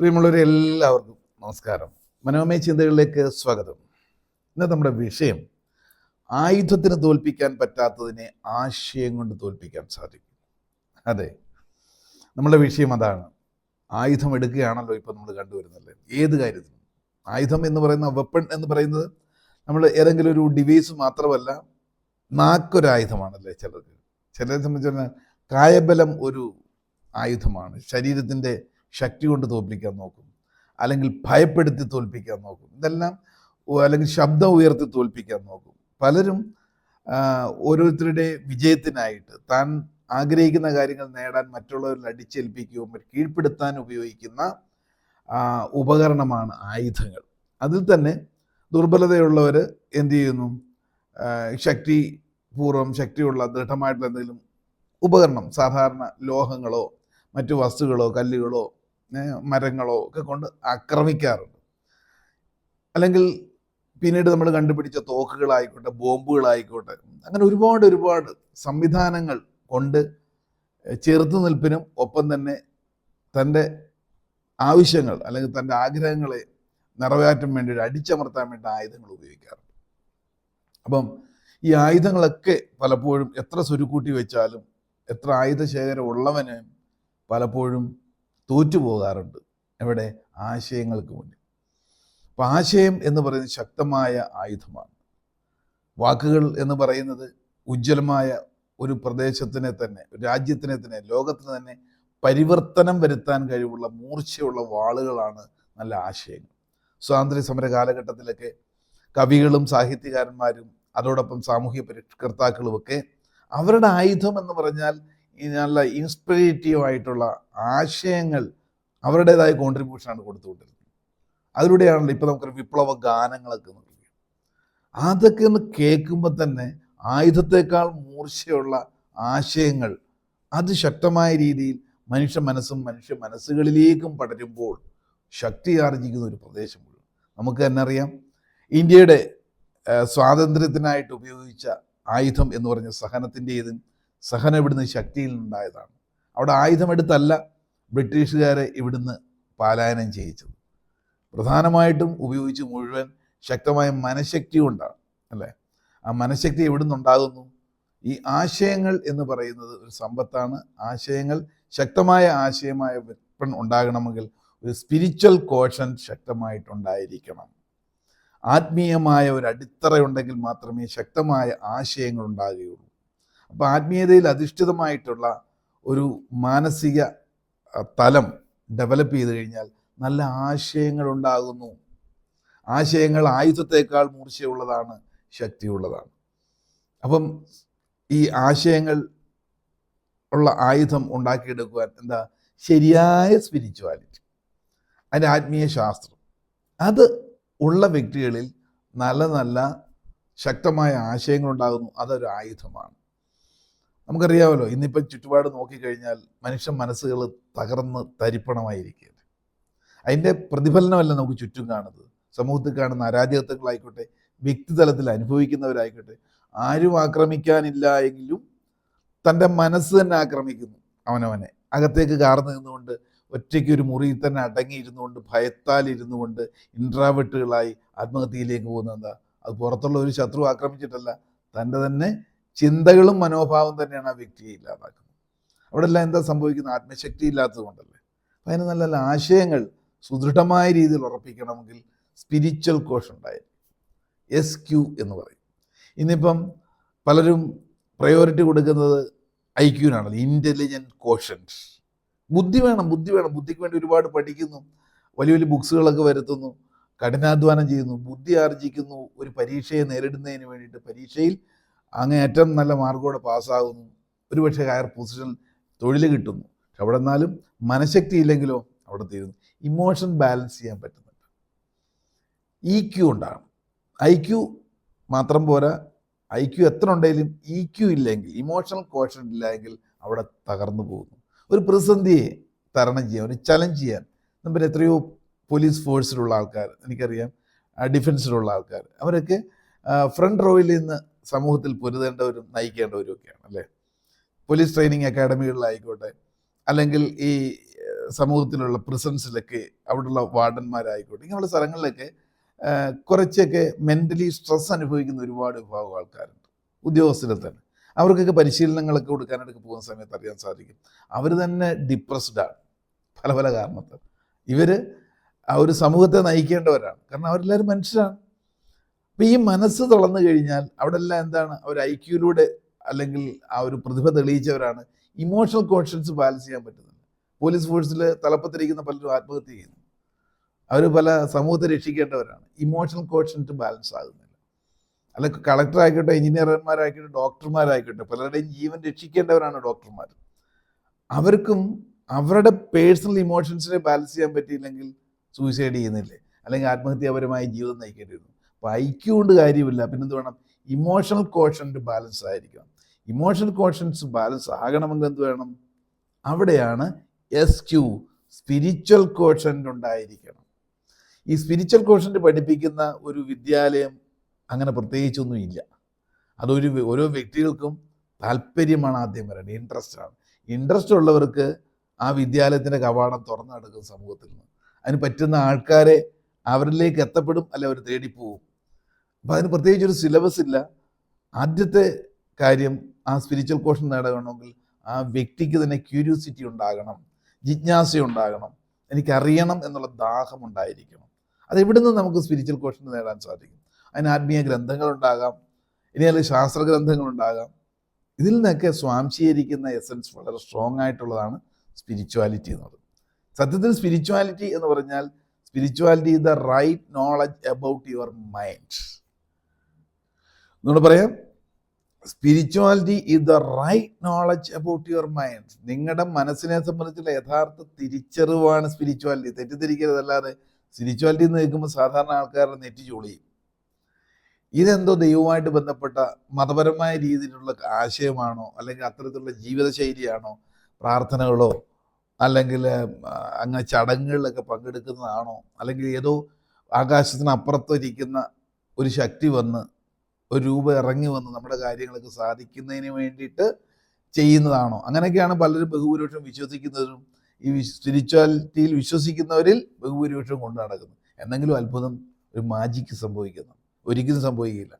പ്രിയമുള്ളവരെ എല്ലാവർക്കും നമസ്കാരം. മനോമയ ചിന്തകളിലേക്ക് സ്വാഗതം. ഇന്ന് നമ്മുടെ വിഷയം ആയുധത്തിന് തോൽപ്പിക്കാൻ പറ്റാത്തതിനെ ആശയം കൊണ്ട് തോൽപ്പിക്കാൻ സാധിക്കും. അതെ നമ്മുടെ വിഷയം അതാണ്. ആയുധം എടുക്കുകയാണല്ലോ ഇപ്പം നമ്മൾ കണ്ടുവരുന്നത്. ഏത് കാര്യത്തിനും. ആയുധം എന്ന് പറയുന്ന വെപ്പൺ എന്ന് പറയുന്നത് നമ്മൾ ഏതെങ്കിലും ഒരു ഡിവൈസ് മാത്രമല്ല നാക്കൊരായുധമാണല്ലേ ചിലർക്ക്. ചിലരെ സംബന്ധിച്ച് പറഞ്ഞാൽ കായബലം ഒരു ആയുധമാണ്. ശരീരത്തിന്റെ ശക്തി കൊണ്ട് തോൽപ്പിക്കാൻ നോക്കും. അല്ലെങ്കിൽ ഭയപ്പെടുത്തി തോൽപ്പിക്കാൻ നോക്കും. ഇതെല്ലാം അല്ലെങ്കിൽ ശബ്ദം ഉയർത്തി തോൽപ്പിക്കാൻ നോക്കും. പലരും ഓരോരുത്തരുടെ വിജയത്തിനായിട്ട് താൻ ആഗ്രഹിക്കുന്ന കാര്യങ്ങൾ നേടാൻ മറ്റുള്ളവരിൽ അടിച്ചേൽപ്പിക്കുകയും കീഴ്പ്പെടുത്താൻ ഉപയോഗിക്കുന്ന ഉപകരണമാണ് ആയുധങ്ങൾ. അതിൽ തന്നെ ദുർബലതയുള്ളവർ എന്തു ചെയ്യുന്നു? ശക്തി പൂർവം ശക്തിയുള്ള ദൃഢമായിട്ടുള്ള എന്തെങ്കിലും ഉപകരണം സാധാരണ ലോഹങ്ങളോ മറ്റു വസ്തുക്കളോ കല്ലുകളോ മരങ്ങളോ ഒക്കെ കൊണ്ട് ആക്രമിക്കാറുണ്ട്. അല്ലെങ്കിൽ പിന്നീട് നമ്മൾ കണ്ടുപിടിച്ച തോക്കുകളായിക്കോട്ടെ ബോംബുകളായിക്കോട്ടെ അങ്ങനെ ഒരുപാട് ഒരുപാട് സംവിധാനങ്ങൾ കൊണ്ട് ചെറുത്തു നിൽപ്പിനും ഒപ്പം തന്നെ തന്റെ ആവശ്യങ്ങൾ അല്ലെങ്കിൽ തന്റെ ആഗ്രഹങ്ങളെ നിറവേറ്റാൻ വേണ്ടി അടിച്ചമർത്താൻ വേണ്ടി ആയുധങ്ങൾ ഉപയോഗിക്കാറുണ്ട്. അപ്പം ഈ ആയുധങ്ങളൊക്കെ പലപ്പോഴും എത്ര സ്വരുക്കൂട്ടി വെച്ചാലും എത്ര ആയുധ ശേഖരം ഉള്ളവന് പലപ്പോഴും തോറ്റുപോകാറുണ്ട്. എവിടെ? ആശയങ്ങൾക്ക് മുന്നിൽ. അപ്പം ആശയം എന്ന് പറയുന്നത് ശക്തമായ ആയുധമാണ്. വാക്കുകൾ എന്ന് പറയുന്നത് ഉജ്ജ്വലമായ ഒരു പ്രദേശത്തിനെ തന്നെ രാജ്യത്തിനെ തന്നെ ലോകത്തിന് തന്നെ പരിവർത്തനം വരുത്താൻ കഴിവുള്ള മൂർച്ചയുള്ള വാളുകളാണ് നല്ല ആശയങ്ങൾ. സ്വാതന്ത്ര്യ സമര കാലഘട്ടത്തിലൊക്കെ കവികളും സാഹിത്യകാരന്മാരും അതോടൊപ്പം സാമൂഹ്യ പരിഷ്കർത്താക്കളുമൊക്കെ അവരുടെ ആയുധം എന്ന് പറഞ്ഞാൽ നല്ല ഇൻസ്പിറേറ്റീവ് ആയിട്ടുള്ള ആശയങ്ങൾ അവരുടേതായ കോൺട്രിബ്യൂഷനാണ് കൊടുത്തുകൊണ്ടിരുന്നത്. അതിലൂടെയാണല്ലോ ഇപ്പം നമുക്കൊരു വിപ്ലവ ഗാനങ്ങളൊക്കെ നൽകി അതൊക്കെ ഒന്ന് കേൾക്കുമ്പോൾ തന്നെ ആയുധത്തെക്കാൾ മൂർച്ചയുള്ള ആശയങ്ങൾ അതിശക്തമായ രീതിയിൽ മനുഷ്യ മനസ്സും മനുഷ്യ മനസ്സുകളിലേക്കും പടരുമ്പോൾ ശക്തി ആർജിക്കുന്ന ഒരു പ്രദേശം മുഴുവൻ. നമുക്ക് തന്നെ അറിയാം ഇന്ത്യയുടെ സ്വാതന്ത്ര്യത്തിനായിട്ട് ഉപയോഗിച്ച ആയുധം എന്ന് പറഞ്ഞ സഹനത്തിന്റെതും സഹനം ഇവിടുന്ന് ശക്തിയിൽ ഉണ്ടായതാണ് അവിടെ ആയുധമെടുത്തല്ല ബ്രിട്ടീഷുകാരെ ഇവിടുന്ന് പാലായനം ചെയ്യിച്ചത്. പ്രധാനമായിട്ടും ഉപയോഗിച്ച് മുഴുവൻ ശക്തമായ മനഃശക്തി കൊണ്ടാണ് അല്ലേ? ആ മനഃശക്തി എവിടുന്ന് ഉണ്ടാകുന്നു ഈ ആശയങ്ങൾ എന്ന് പറയുന്നത് ഒരു സമ്പത്താണ്. ആശയങ്ങൾ ശക്തമായ ആശയമായ വെപ്പൺ ഉണ്ടാകണമെങ്കിൽ ഒരു സ്പിരിച്വൽ കോഷൻ ശക്തമായിട്ടുണ്ടായിരിക്കണം. ആത്മീയമായ ഒരു അടിത്തറ ഉണ്ടെങ്കിൽ മാത്രമേ ശക്തമായ ആശയങ്ങൾ ഉണ്ടാകുകയുള്ളൂ. അപ്പോൾ ആത്മീയതയിൽ അധിഷ്ഠിതമായിട്ടുള്ള ഒരു മാനസിക തലം ഡെവലപ്പ് ചെയ്ത് കഴിഞ്ഞാൽ നല്ല ആശയങ്ങൾ ഉണ്ടാകുന്നു ആശയങ്ങൾ ആയുധത്തേക്കാൾ മൂർച്ചയുള്ളതാണ് ശക്തിയുള്ളതാണ്. അപ്പം ഈ ആശയങ്ങൾ ഉള്ള ആയുധം ഉണ്ടാക്കിയെടുക്കുവാൻ എന്താ? ശരിയായ സ്പിരിച്വാലിറ്റി അതിന്റെ ആത്മീയ ശാസ്ത്രം. അത് ഉള്ള വ്യക്തികളിൽ നല്ല നല്ല ശക്തമായ ആശയങ്ങൾ ഉണ്ടാകുന്നു അതൊരു ആയുധമാണ്. നമുക്കറിയാമല്ലോ ഇന്നിപ്പം ചുറ്റുപാട് നോക്കിക്കഴിഞ്ഞാൽ മനുഷ്യ മനസ്സുകൾ തകർന്ന് തരിപ്പണമായിരിക്കുകയാണ്. അതിന്റെ പ്രതിഫലനമല്ല നമുക്ക് ചുറ്റും കാണുന്നത്. സമൂഹത്തിൽ കാണുന്ന അരാജകത്വങ്ങളായിക്കോട്ടെ വ്യക്തിതലത്തിൽ അനുഭവിക്കുന്നവരായിക്കോട്ടെ ആരും ആക്രമിക്കാനില്ല എങ്കിലും തന്റെ മനസ്സ് തന്നെ ആക്രമിക്കുന്നു അവനവനെ. അകത്തേക്ക് കാർന്നു നിന്നുകൊണ്ട് ഒറ്റയ്ക്ക് ഒരു മുറിയിൽ തന്നെ അടങ്ങിയിരുന്നുകൊണ്ട് ഭയത്താൽ ഇരുന്നുകൊണ്ട് ഇൻട്രാവെട്ടുകളായി ആത്മഹത്യയിലേക്ക് പോകുന്നത് എന്താ? അത് പുറത്തുള്ള ഒരു ശത്രു ആക്രമിച്ചിട്ടല്ല തന്റെ തന്നെ ചിന്തകളും മനോഭാവം തന്നെയാണ് ആ വ്യക്തിയെ ഇല്ലാതാക്കുന്നത്. അവിടെ എല്ലാം എന്താ സംഭവിക്കുന്നത്? ആത്മശക്തി ഇല്ലാത്തത് കൊണ്ടല്ലേ അപ്പം അതിന് നല്ല നല്ല ആശയങ്ങൾ സുദൃഢമായ രീതിയിൽ ഉറപ്പിക്കണമെങ്കിൽ സ്പിരിച്വൽ കോഷൻ ഉണ്ടായിരിക്കും എസ് ക്യു എന്ന് പറയും. ഇന്നിപ്പം പലരും പ്രയോറിറ്റി കൊടുക്കുന്നത് ഐ ക്യൂനാണല്ലോ ഇന്റലിജന്റ് കോഷൻസ് ബുദ്ധി വേണം ബുദ്ധി വേണം. ബുദ്ധിക്ക് വേണ്ടി ഒരുപാട് പഠിക്കുന്നു. വലിയ വലിയ ബുക്സുകളൊക്കെ വരുത്തുന്നു. കഠിനാധ്വാനം ചെയ്യുന്നു. ബുദ്ധി ആർജിക്കുന്നു. ഒരു പരീക്ഷയെ നേരിടുന്നതിന് വേണ്ടിയിട്ട് പരീക്ഷയിൽ അങ്ങേയറ്റം നല്ല മാർക്കോടെ പാസ്സാകുന്നു ഒരുപക്ഷെ ഹയർ പൊസിഷൻ തൊഴിൽ കിട്ടുന്നു. പക്ഷെ അവിടെ നിന്നാലും മനഃശക്തി ഇല്ലെങ്കിലോ അവിടെ തീരുന്നു. ഇമോഷൻ ബാലൻസ് ചെയ്യാൻ പറ്റുന്നുണ്ട്. ഇ ക്യു ഉണ്ടാകണം. ഐ ക്യു മാത്രം പോരാ. ഐ ക്യു എത്ര ഉണ്ടെങ്കിലും ഇ ക്യു ഇല്ലെങ്കിൽ ഇമോഷണൽ കോഷൻ ഇല്ലെങ്കിൽ അവിടെ തകർന്നു പോകുന്നു. ഒരു പ്രതിസന്ധിയെ തരണം ചെയ്യാൻ ഒരു ചലഞ്ച് ചെയ്യാൻ. നമ്മുടെ എത്രയോ പോലീസ് ഫോഴ്സിലുള്ള ആൾക്കാർ എനിക്കറിയാം ഡിഫൻസിലുള്ള ആൾക്കാർ. അവരൊക്കെ ഫ്രണ്ട് റോയിൽ നിന്ന് സമൂഹത്തിൽ പൊരുതേണ്ടവരും നയിക്കേണ്ടവരും ഒക്കെയാണ് അല്ലേ? പോലീസ് ട്രെയിനിങ് അക്കാഡമികളിലായിക്കോട്ടെ അല്ലെങ്കിൽ ഈ സമൂഹത്തിലുള്ള പ്രിസൻസിലൊക്കെ അവിടെയുള്ള വാർഡന്മാരായിക്കോട്ടെ ഇങ്ങനെയുള്ള സ്ഥലങ്ങളിലൊക്കെ കുറച്ചൊക്കെ മെന്റലി സ്ട്രെസ് അനുഭവിക്കുന്ന ഒരുപാട് വിഭാഗം ആൾക്കാരുണ്ട് ഉദ്യോഗസ്ഥരിൽ തന്നെ. അവർക്കൊക്കെ പരിശീലനങ്ങളൊക്കെ കൊടുക്കാനായിട്ട് പോകുന്ന സമയത്ത് അറിയാൻ സാധിക്കും. അവർ തന്നെ ഡിപ്രസ്ഡ് ആണ് പല പല കാരണത്താൽ. ഇവർ ആ ഒരു സമൂഹത്തെ നയിക്കേണ്ടവരാണ് കാരണം അവരെല്ലാവരും മനുഷ്യരാണ്. അപ്പം ഈ മനസ്സ് തുറന്നു കഴിഞ്ഞാൽ അവിടെ എല്ലാം എന്താണ്? അവർ ഐ ക്യൂയിലൂടെ അല്ലെങ്കിൽ ആ ഒരു പ്രതിഭ തെളിയിച്ചവരാണ്. ഇമോഷണൽ കോൺഷ്യൻസ് ബാലൻസ് ചെയ്യാൻ പറ്റുന്നത്. പോലീസ് ഫോഴ്സിൽ തലപ്പത്തിരിക്കുന്ന പലരും ആത്മഹത്യ ചെയ്യുന്നു. അവർ പല സമൂഹത്തെ രക്ഷിക്കേണ്ടവരാണ്. ഇമോഷണൽ കോൺഷ്യന്റ് ബാലൻസ് ആകുന്നില്ല. അല്ല കളക്ടറായിക്കോട്ടെ എഞ്ചിനീയർമാരായിക്കോട്ടെ ഡോക്ടർമാരായിക്കോട്ടെ പലരുടെയും ജീവൻ രക്ഷിക്കേണ്ടവരാണ് ഡോക്ടർമാർ അവർക്കും അവരുടെ പേഴ്സണൽ ഇമോഷൻസിനെ ബാലൻസ് ചെയ്യാൻ പറ്റിയില്ലെങ്കിൽ സൂയിസൈഡ് ചെയ്യുന്നില്ലേ? അല്ലെങ്കിൽ ആത്മഹത്യാപരമായ ജീവിതം നയിക്കേണ്ടി വരുന്നു അപ്പോൾ ഐക്യം കൊണ്ട് കാര്യമില്ല. പിന്നെ എന്ത് വേണം? ഇമോഷണൽ കോഷന്റ് ബാലൻസ് ആയിരിക്കണം. ഇമോഷണൽ കോഷൻസ് ബാലൻസ് ആകണമെങ്കിൽ എന്ത് വേണം? അവിടെയാണ് എസ് ക്യു സ്പിരിച്വൽ കോഷന്റ് ഉണ്ടായിരിക്കണം. ഈ സ്പിരിച്വൽ കോഷന്റ് പഠിപ്പിക്കുന്ന ഒരു വിദ്യാലയം അങ്ങനെ പ്രത്യേകിച്ചൊന്നും ഇല്ല. അതൊരു ഓരോ വ്യക്തികൾക്കും താല്പര്യമാണ് ആദ്യം വരേണ്ടത്. ഇൻട്രസ്റ്റ് ആണ്. ഇൻട്രസ്റ്റ് ഉള്ളവർക്ക് ആ വിദ്യാലയത്തിന്റെ കവാടം തുറന്നു നടക്കും സമൂഹത്തിൽ നിന്ന്. അതിന് പറ്റുന്ന ആൾക്കാരെ അവരിലേക്ക് എത്തപ്പെടും അല്ലെ അവർ തേടിപ്പോവും. അപ്പം അതിന് പ്രത്യേകിച്ച് ഒരു സിലബസ് ഇല്ല. ആദ്യത്തെ കാര്യം ആ സ്പിരിച്വൽ കോഷൻ നേടണമെങ്കിൽ ആ വ്യക്തിക്ക് തന്നെ ക്യൂരിയോസിറ്റി ഉണ്ടാകണം ജിജ്ഞാസ ഉണ്ടാകണം എനിക്കറിയണം എന്നുള്ള ദാഹം ഉണ്ടായിരിക്കണം. അതെവിടെ നിന്ന് നമുക്ക് സ്പിരിച്വൽ കോഷൻ നേടാൻ സാധിക്കും? അതിന് ആത്മീയ ഗ്രന്ഥങ്ങളുണ്ടാകാം ഇനി അല്ലെങ്കിൽ ശാസ്ത്ര ഗ്രന്ഥങ്ങളുണ്ടാകാം. ഇതിൽ നിന്നൊക്കെ സ്വാംശീകരിക്കുന്ന എസൻസ് വളരെ സ്ട്രോങ് ആയിട്ടുള്ളതാണ് സ്പിരിച്വാലിറ്റി എന്നുള്ളത്. സത്യത്തിൽ സ്പിരിച്വാലിറ്റി എന്ന് പറഞ്ഞാൽ spirituality the right knowledge about your mind എന്നോട് പറയാം spirituality is the right knowledge about your mind നിങ്ങളുടെ മനസ്സിനെ സംബന്ധിച്ചുള്ള യഥാർത്ഥ തിരിച്ചറിവാണ് സ്പിരിച്വാലിറ്റി തെറ്റിദ്ധരിക്കരുതല്ലാതെ സ്പിരിച്വാലിറ്റി എന്ന് കേൾക്കുമ്പോൾ സാധാരണ ആൾക്കാരുടെ നെറ്റി ചുളിയും. ഇതെന്തോ ദൈവമായിട്ട് ബന്ധപ്പെട്ട മതപരമായ രീതിയിലുള്ള ആശയമാണോ അല്ലെങ്കിൽ അത്തരത്തിലുള്ള ജീവിതശൈലിയാണോ പ്രാർത്ഥനകളോ അല്ലെങ്കിൽ അങ്ങ് ചടങ്ങുകളിലൊക്കെ പങ്കെടുക്കുന്നതാണോ അല്ലെങ്കിൽ ഏതോ ആകാശത്തിനപ്പുറത്തിരിക്കുന്ന ഒരു ശക്തി വന്ന് ഒരു രൂപ ഇറങ്ങി വന്ന് നമ്മുടെ കാര്യങ്ങളൊക്കെ സാധിക്കുന്നതിന് വേണ്ടിയിട്ട് ചെയ്യുന്നതാണോ? അങ്ങനെയൊക്കെയാണ് പലരും ബഹുഭൂരിപക്ഷം വിശ്വസിക്കുന്നതും ഈ സ്പിരിച്വാലിറ്റിയിൽ വിശ്വസിക്കുന്നവരിൽ ബഹുഭൂരിപക്ഷം കൊണ്ട് നടക്കുന്നു എന്തെങ്കിലും അത്ഭുതം ഒരു മാജിക്ക് സംഭവിക്കുന്നു. ഒരിക്കലും സംഭവിക്കില്ല.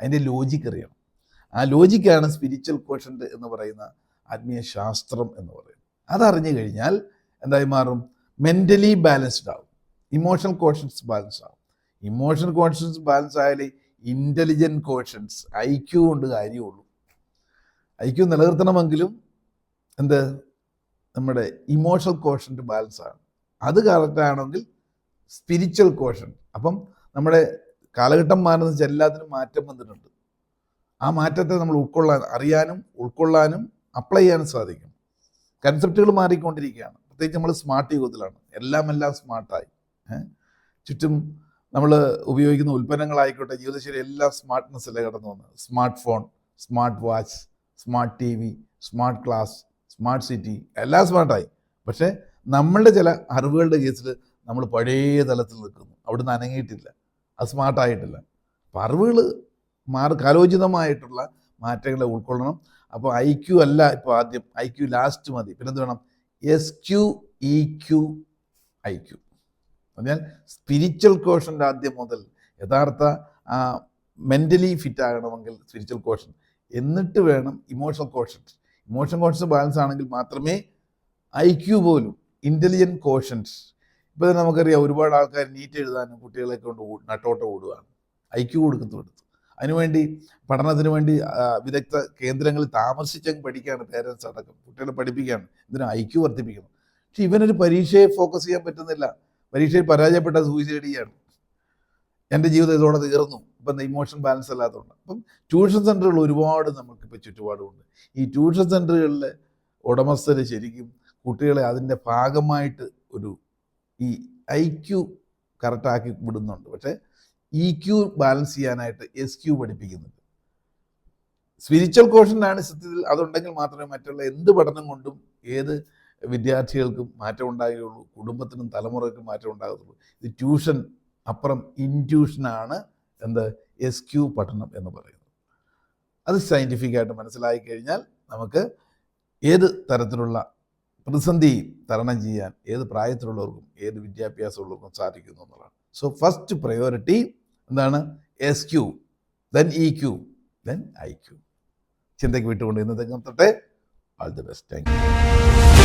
അതിന്റെ ലോജിക്ക് അറിയണം. ആ ലോജിക്കാണ് സ്പിരിച്വൽ ക്വഷന്റ് എന്ന് പറയുന്ന ആത്മീയ ശാസ്ത്രം എന്ന് പറയുന്നത്. അതറിഞ്ഞു കഴിഞ്ഞാൽ എന്തായി മാറും? മെന്റലി ബാലൻസ്ഡ് ആവും. ഇമോഷണൽ കോഷൻസ് ബാലൻസ് ആവും. ഇമോഷണൽ കോഷൻസ് ബാലൻസ് ആയാലേ ഇന്റലിജന്റ് കോഷൻസ് ഐ ക്യു കൊണ്ട് കാര്യമുള്ളൂ. ഐ ക്യു നിലനിർത്തണമെങ്കിലും എന്ത്? നമ്മുടെ ഇമോഷണൽ കോഷന്റ് ബാലൻസ് ആണ്. അത് കറക്റ്റാണെങ്കിൽ സ്പിരിച്വൽ കോഷൻ അപ്പം നമ്മുടെ കാലഘട്ടം മാറുന്ന എല്ലാത്തിനും മാറ്റം വന്നിട്ടുണ്ട്. ആ മാറ്റത്തെ നമ്മൾ ഉൾക്കൊള്ളാൻ അറിയാനും ഉൾക്കൊള്ളാനും അപ്ലൈ ചെയ്യാനും സാധിക്കും. കൺസെപ്റ്റുകൾ മാറിക്കൊണ്ടിരിക്കുകയാണ്. പ്രത്യേകിച്ച് നമ്മൾ സ്മാർട്ട് യുഗത്തിലാണ്. എല്ലാം എല്ലാം സ്മാർട്ടായി ചുറ്റും നമ്മൾ ഉപയോഗിക്കുന്ന ഉൽപ്പന്നങ്ങളായിക്കോട്ടെ ജീവിതശൈലി എല്ലാം സ്മാർട്ട്നെസ്സിലേ കടന്നു വന്നത് smart phone smart watch smart T V smart class smart city എല്ലാം സ്മാർട്ടായി പക്ഷേ നമ്മളുടെ ചില അറിവുകളുടെ കേസിൽ നമ്മൾ പഴയ തലത്തിൽ നിൽക്കുന്നു. അവിടുന്ന് അനങ്ങിയിട്ടില്ല. അത് സ്മാർട്ടായിട്ടില്ല അപ്പം അറിവുകൾ മാറി കാലോചിതമായിട്ടുള്ള മാറ്റങ്ങളെ ഉൾക്കൊള്ളണം. അപ്പോൾ ഐ ക്യു അല്ല ഇപ്പോൾ ആദ്യം. ഐ ക്യു ലാസ്റ്റ് മതി. പിന്നെന്ത് വേണം? S Q E Q I Q പറഞ്ഞാൽ സ്പിരിച്വൽ കോഷന്റെ ആദ്യം മുതൽ യഥാർത്ഥ മെന്റലി ഫിറ്റ് ആകണമെങ്കിൽ സ്പിരിച്വൽ കോഷൻ എന്നിട്ട് വേണം emotional quotient emotional quotients balance ആണെങ്കിൽ മാത്രമേ ഐ ക്യു പോലും ഇന്റലിജന്റ് കോഷൻസ് ഇപ്പോൾ തന്നെ നമുക്കറിയാം ഒരുപാട് ആൾക്കാർ നീറ്റ് എഴുതാനും കുട്ടികളെ കൊണ്ട് നട്ടോട്ട ഓടുകയാണ്. ഐ ക്യു കൊടുക്കുന്നു എടുത്തു. അതിനുവേണ്ടി പഠനത്തിന് വേണ്ടി വിദഗ്ധ കേന്ദ്രങ്ങളിൽ താമസിച്ചങ്ങ് പഠിക്കുകയാണ് പേരൻസ് അടക്കം. കുട്ടികളെ പഠിപ്പിക്കുകയാണ്. ഇതിന് ഐ ക്യു വർദ്ധിപ്പിക്കണം? പക്ഷെ ഇവനൊരു പരീക്ഷയെ ഫോക്കസ് ചെയ്യാൻ പറ്റുന്നില്ല. പരീക്ഷയിൽ പരാജയപ്പെട്ട സൂയിസൈഡ് ചെയ്യാണ് എന്റെ ജീവിതം ഇതോടെ തീർന്നു. ഇപ്പം ഇമോഷൻ ബാലൻസ് അല്ലാത്തതുകൊണ്ട് അപ്പം ട്യൂഷൻ സെന്ററുകൾ ഒരുപാട് നമുക്കിപ്പോൾ ചുറ്റുപാടുമുണ്ട്. ഈ ട്യൂഷൻ സെന്ററുകളിലെ ഉടമസ്ഥർ ശരിക്കും കുട്ടികളെ അതിന്റെ ഭാഗമായിട്ട് ഒരു ഈ ഐ ക്യു കറക്റ്റാക്കി വിടുന്നുണ്ട്. പക്ഷേ ഇ ക്യു ബാലൻസ് ചെയ്യാനായിട്ട് എസ് ക്യു പഠിപ്പിക്കുന്നുണ്ട്. സ്പിരിച്വൽ കോഷനാണ് സത്യത്തിൽ. അതുണ്ടെങ്കിൽ മാത്രമേ മറ്റുള്ള എന്ത് പഠനം കൊണ്ടും ഏത് വിദ്യാർത്ഥികൾക്കും മാറ്റം ഉണ്ടാകുകയുള്ളൂ കുടുംബത്തിനും തലമുറയ്ക്കും മാറ്റം ഉണ്ടാകത്തുള്ളൂ. ഇത് ട്യൂഷൻ അപ്പുറം ഇന്റ്യൂഷനാണ് എന്ത്? എസ് ക്യു പഠനം എന്ന് പറയുന്നത്. അത് സയന്റിഫിക്കായിട്ട് മനസ്സിലായി കഴിഞ്ഞാൽ നമുക്ക് ഏത് തരത്തിലുള്ള പ്രതിസന്ധി തരണം ചെയ്യാൻ ഏത് പ്രായത്തിലുള്ളവർക്കും ഏത് വിദ്യാഭ്യാസമുള്ളവർക്കും സാധിക്കുന്നു എന്നുള്ളതാണ്. സോ ഫസ്റ്റ് പ്രയോറിറ്റി എന്താണ്? S Q then E Q then I Q ചിന്തയ്ക്ക് വിട്ടുകൊണ്ട് ഇന്നത്തെ നിർത്തട്ടെ ദി ബെസ്റ്റ് താങ്ക് യു